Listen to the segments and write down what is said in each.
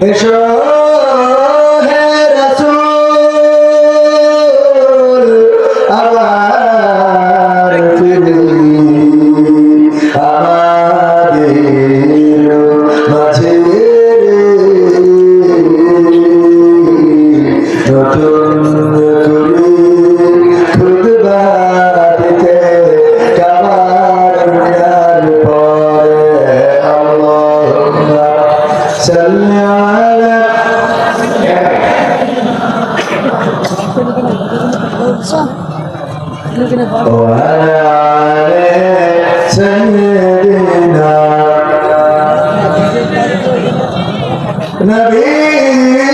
Make sure وعلى آل سيدنا نبينا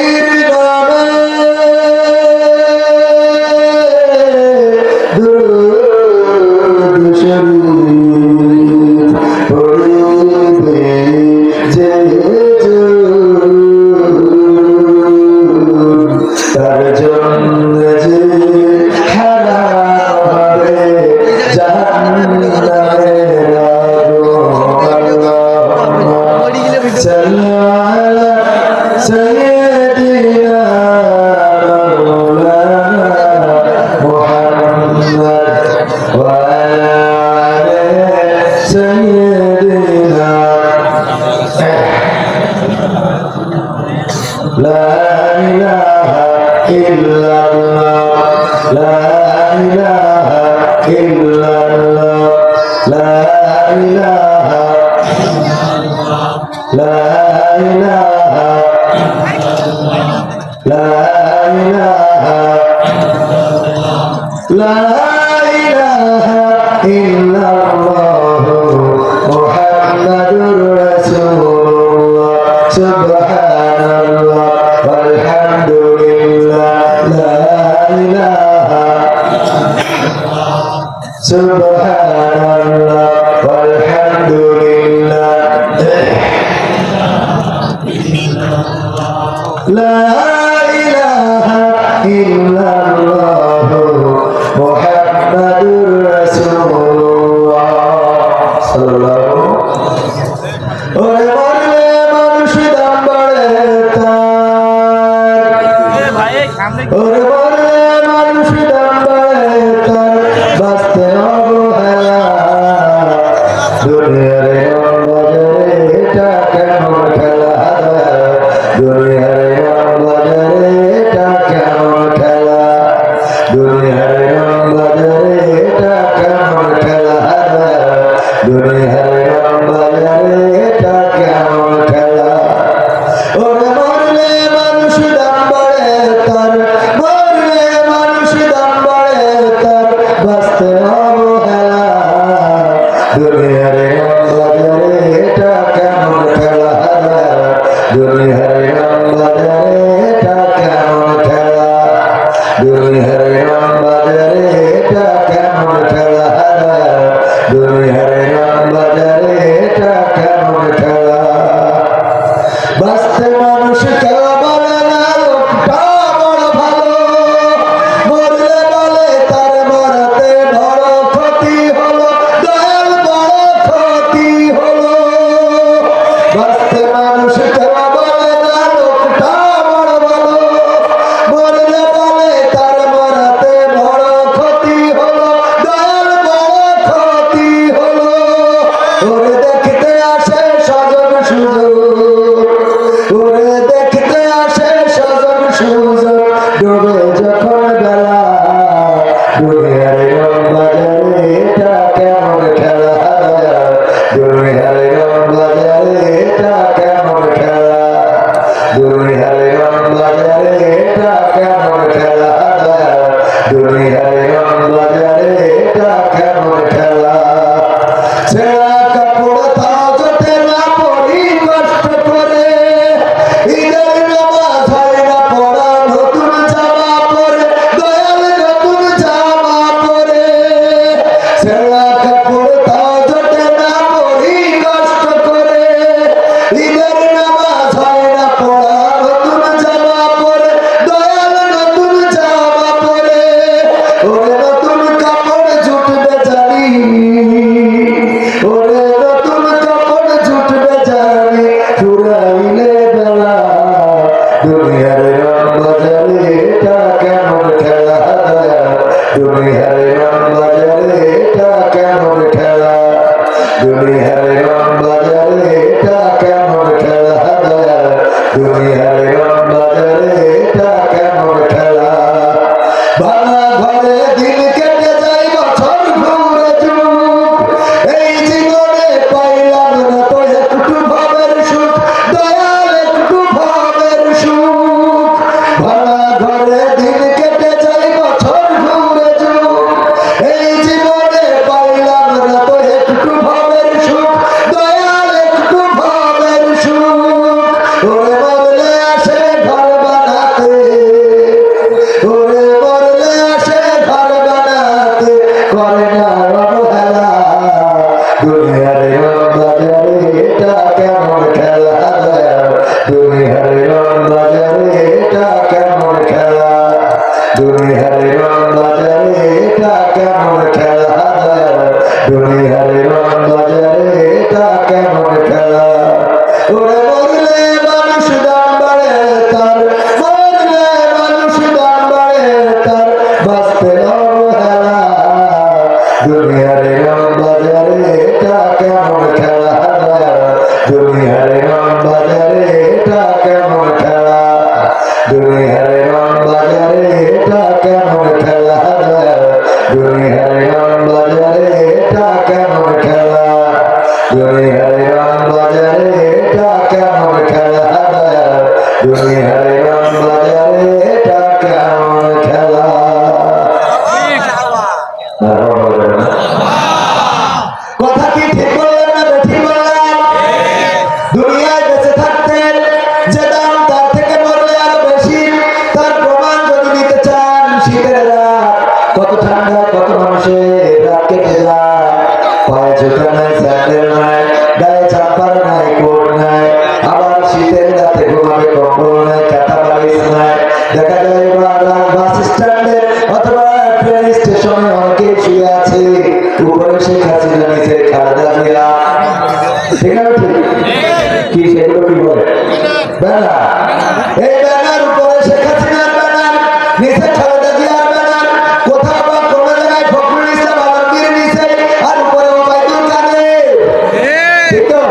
Subhanallah সুবহানাল্লাহ আলহামদুলিল্লাহ লা ইলাহা ইল্লাল্লাহ মুহাম্মাদুর রাসূলুল্লাহ সাল্লাল্লাহু ওরে মরলে মানুষ দাম বাড়ে তার। ওরে দুই সেটাও